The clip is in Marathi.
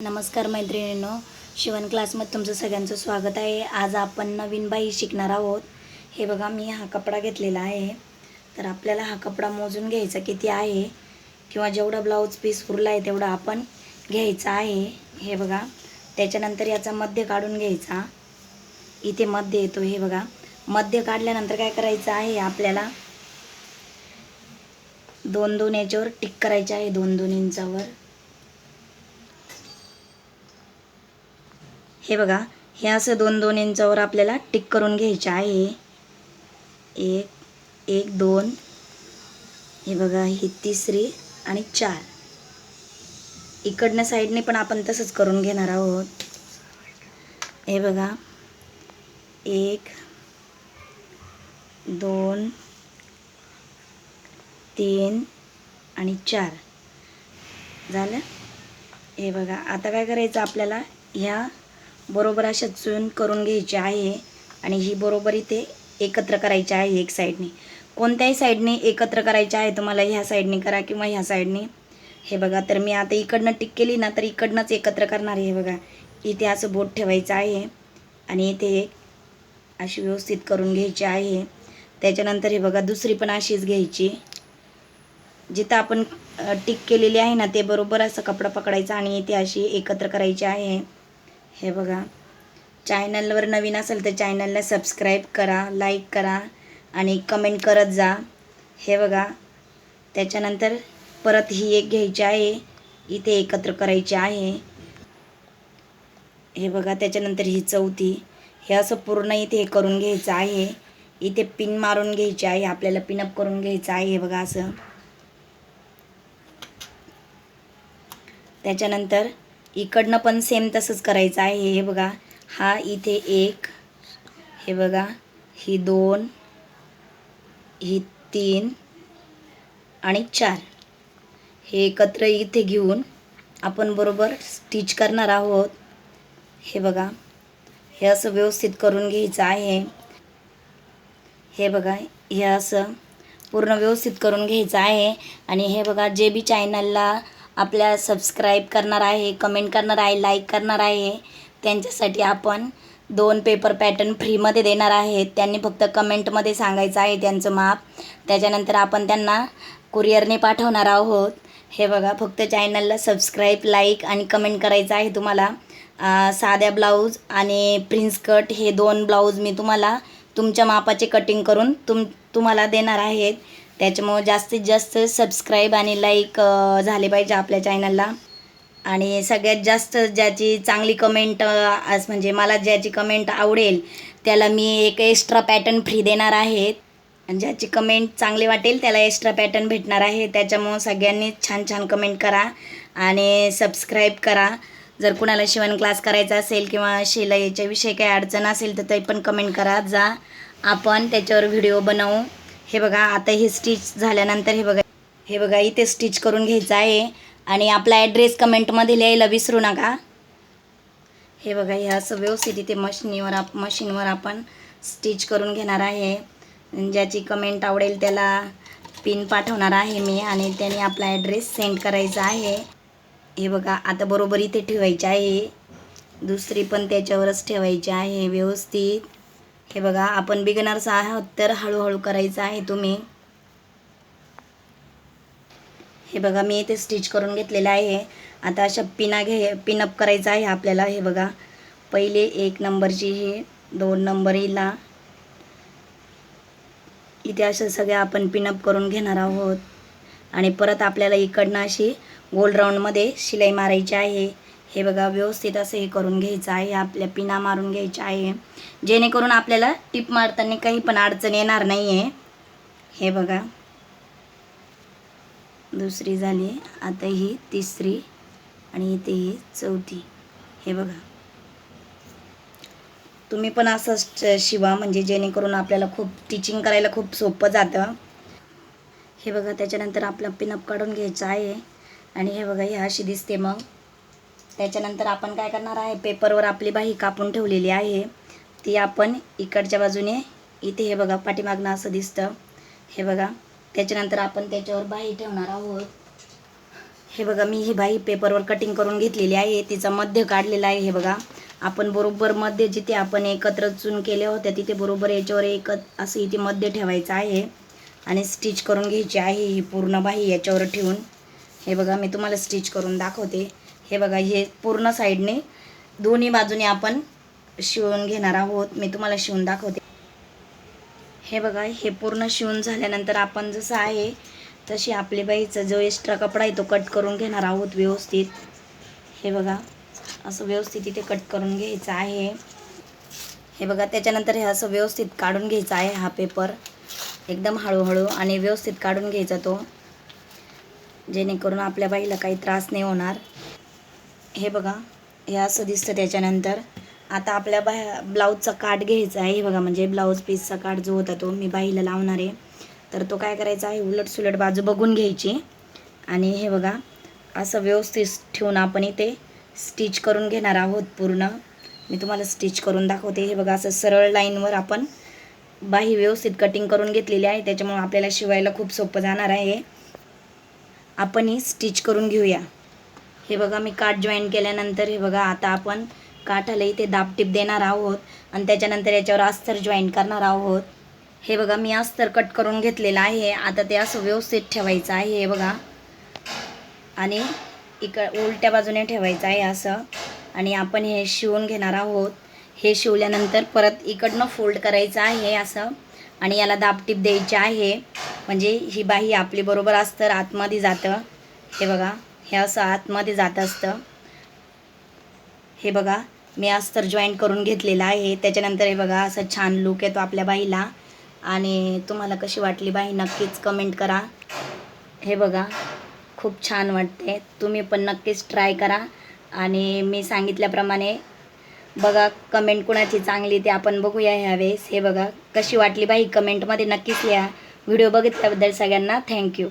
नमस्कार मैत्रिणींनो शिवण क्लासमध्ये तुमचं सगळ्यांचं स्वागत आहे. आज आपण नवीन बाई शिकणार आहोत. हे बघा मी हा कपडा घेतलेला आहे. तर आपल्याला हा कपडा मोजून घ्यायचा किती आहे किंवा जेवढा ब्लाऊज पीस उरला आहे तेवढा आपण घ्यायचा आहे. हे बघा त्याच्यानंतर याचा मध्य काढून घ्यायचा. इथे मध्य येतो हे बघा. मध्य काढल्यानंतर काय करायचं आहे आपल्याला? दोन दोन याच्यावर टिक करायचे आहे दोन दोन इंचावर. हे बघा हे असं दोन दोन इंचावर आपल्याला टिक करून घ्यायचे आहे. एक एक दोन. हे बघा ही तिसरी आणि चार. इकडनं साईडने पण आपण तसंच करून घेणार आहोत. हे बघा एक दोन तीन आणि चार. झालं? हे बघा आता काय करायचं आपल्याला? ह्या बरोबर अशा चून करून घ्यायची आहे आणि ही बरोबर इथे एकत्र करायची आहे एक साईडने कोणत्याही साईडने एकत्र करायचे आहे तुम्हाला ह्या साईडने करा किंवा ह्या साईडने हे बघा तर मी आता इकडनं टिक केली ना तर इकडनंच एकत्र करणार आहे हे बघा. इथे असं बोट ठेवायचं आहे आणि इथे अशी व्यवस्थित करून घ्यायची आहे. त्याच्यानंतर हे बघा दुसरी पण अशीच घ्यायची. जिथं आपण टिक केलेली आहे ना ते बरोबर असं कपडा पकडायचा आणि इथे अशी एकत्र करायची आहे. हे बघा. चॅनलवर नवीन असेल तर चॅनलला सबस्क्राईब करा लाईक करा आणि कमेंट करत जा. हे बघा. त्याच्यानंतर परत ही एक घ्यायची आहे. इथे एकत्र करायची आहे. हे बघा त्याच्यानंतर ही चौथी. हे असं पूर्ण इथे हे करून घ्यायचं आहे. इथे पिन मारून घ्यायची आहे. आपल्याला पिनअप करून घ्यायचं आहे. हे बघा असं. त्याच्यानंतर इकडनं पण सेम तसंच करायचं आहे. हे बघा. हा इथे एक हे बघा. ही दोन ही तीन आणि चार. हे एकत्र इथे घेऊन आपण बरोबर स्टिच करणार आहोत. हे बघा. हे असं व्यवस्थित करून घ्यायचं आहे. हे बघा. हे असं पूर्ण व्यवस्थित करून घ्यायचं आहे. आणि हे बघा जे बी चॅनलला आपल्या सबस्क्राईब करणार आहे कमेंट करणार आहे लाईक करणार आहे. त्यांच्यासाठी आपण दोन पेपर पॅटर्न फ्रीमध्ये देणार आहेत त्यांनी फक्त कमेंटमध्ये सांगायचं आहे त्यांचं माप. त्याच्यानंतर आपण त्यांना कुरिअरने पाठवणार आहोत. हे बघा फक्त चॅनलला सबस्क्राईब लाईक आणि कमेंट करायचं आहे तुम्हाला. साध्या ब्लाऊज आणि प्रिन्स कट हे दोन ब्लाऊज मी तुम्हाला तुमच्या मापाचे कटिंग करून तुम तुम्हाला देणार आहेत. त्याच्यामुळं जास्तीत जास्त सबस्क्राईब आणि लाईक झाले पाहिजे आपल्या चॅनलला आणि सगळ्यात जास्त ज्याची चांगली कमेंट आज म्हणजे मला ज्याची कमेंट आवडेल त्याला मी एक एक्स्ट्रा पॅटर्न फ्री देणार आहे. आणि ज्याची कमेंट चांगली वाटेल त्याला एक्स्ट्रा पॅटर्न भेटणार आहे. त्याच्यामुळं सगळ्यांनी छान छान कमेंट करा आणि सबस्क्राईब करा. जर कुणाला शिवण क्लास करायचा असेल किंवा शिलाईच्या विषयी काही अडचण असेल तर ते पण कमेंट करा. जा. आपण त्याच्यावर व्हिडिओ बनवू. हे बघा आता हे स्टिच झाल्यानंतर हे बघा हे बघा इथे स्टिच करून घ्यायचं आहे. आणि आपला ॲड्रेस कमेंटमध्ये लिहायला विसरू नका. हे बघा हे असं व्यवस्थित इथे मशीनीवर आप मशीनवर आपण स्टिच करून घेणार आहे. ज्याची कमेंट आवडेल त्याला पिन पाठवणार आहे मी आणि त्याने आपला ॲड्रेस सेंड करायचा आहे. हे बघा आता बरोबर इथे ठेवायचे आहे. दुसरी पण त्याच्यावरच ठेवायची आहे व्यवस्थित. हे बघा आपण बिगनर्स आहोत तर हळूहळू करायचं आहे तुम्ही. हे बघा मी इथे स्टिच करून घेतलेलं आहे. आता अशा पिना घे पिनअप करायचं आहे आपल्याला हे बघा. पहिले एक नंबरची ही दोन नंबर हिला. इथे अशा सगळ्या आपण पिनअप करून घेणार आहोत. आणि परत आपल्याला इकडनं अशी गोल राऊंडमध्ये शिलाई मारायची आहे. हे बघा व्यवस्थित असं हे करून घ्यायचं आहे. आपल्या पिना मारून घ्यायच्या आहे. जेणेकरून आपल्याला टिप मारताना काही पण अडचण येणार नाही आहे हे बघा. दुसरी झाली आता ही तिसरी आणि इथे ही चौथी. हे बघा. तुम्ही पण असंच शिवा. म्हणजे जेणेकरून आपल्याला खूप टीचिंग करायला खूप सोपं जातं. हे बघा त्याच्यानंतर आपला पिनअप काढून घ्यायचं आहे. आणि हे बघा ही अशी दिसते मग. त्याच्यानंतर आपण काय करणार आहे पेपरवर आपली बाही कापून ठेवलेली आहे. ती आपण इकडच्या बाजूने इथे हे बघा पाठीमागनं असं दिसतं. हे बघा त्याच्यानंतर आपण त्याच्यावर बाही ठेवणार आहोत. हे बघा मी ही बाई पेपरवर कटिंग करून घेतलेली आहे. तिचा मध्य काढलेला आहे हे बघा. आपण बरोबर मध्य जिथे आपण एकत्र चून केल्या होत्या तिथे बरोबर याच्यावर एक असं इथे मध्य ठेवायचं आहे. आणि स्टिच करून घ्यायची आहे ही पूर्ण बाही याच्यावर ठेवून. हे बघा मी तुम्हाला स्टिच करून दाखवते. हे बघा हे पूर्ण साईडने दोन्ही बाजूने आपण शिवून घेणार आहोत. मी तुम्हाला शिवून दाखवते. हे बघा हे पूर्ण शिवून झाल्यानंतर आपण जसं आहे तशी आपली बाईचा जो एक्स्ट्रा कपडा आहे तो कट करून घेणार आहोत व्यवस्थित. हे बघा असं व्यवस्थित इथे कट करून घ्यायचं आहे. हे बघा त्याच्यानंतर हे असं व्यवस्थित काढून घ्यायचा आहे हा पेपर एकदम हळूहळू आणि व्यवस्थित काढून घ्यायचा तो. जेणेकरून आपल्या बाईला काही त्रास नाही होणार. हे बघा हे असं दिसतं त्याच्यानंतर आता आपल्या बा ब्लाऊजचा काट घ्यायचा आहे. हे बघा म्हणजे ब्लाऊज पीसचा काट जो होता तो मी बाईला लावणार आहे. तर तो काय करायचा आहे? उलट सुलट बाजू बघून घ्यायची. आणि हे बघा असं व्यवस्थित ठेवून आपण इथे स्टिच करून घेणार आहोत पूर्ण. मी तुम्हाला स्टिच करून दाखवते. हे बघा असं सरळ लाईनवर आपण बाही व्यवस्थित कटिंग करून घेतलेली आहे. त्याच्यामुळे आपल्याला शिवायला खूप सोपं जाणार आहे. आपण ही स्टिच करून घेऊया. हे बघा मी काठ जॉईन केल्यानंतर हे बघा आता आपण काठाला इथे दाबटीप देणार आहोत आणि त्याच्यानंतर याच्यावर अस्तर जॉईन करणार आहोत. हे बघा मी अस्तर कट करून घेतलेलं आहे. आता ते असं व्यवस्थित ठेवायचं आहे हे बघा. आणि इकड उलट्या बाजूने ठेवायचं आहे असं. आणि आपण हे शिवून घेणार आहोत. हे शिवल्यानंतर परत इकडनं फोल्ड करायचं आहे असं. आणि याला दाबटीप द्यायची आहे. म्हणजे ही बाही आपली बरोबर असतं आतमध्ये जातं. हे बघा. हे असं आतमध्ये जात असतं. हे बघा मी आज तर जॉईन करून घेतलेलं आहे. त्याच्यानंतर हे बघा असं छान लुक येतो आपल्या बाईला. आणि तुम्हाला कशी वाटली बाई? नक्कीच कमेंट करा. हे बघा खूप छान वाटते तुम्ही पण नक्कीच ट्राय करा. आणि मी सांगितल्याप्रमाणे बघा कमेंट कुणाची चांगली ते आपण बघूया ह्यावेळेस. हे बघा कशी वाटली बाई? कमेंटमध्ये नक्कीच लिहा. व्हिडिओ बघितल्याबद्दल सगळ्यांना थँक्यू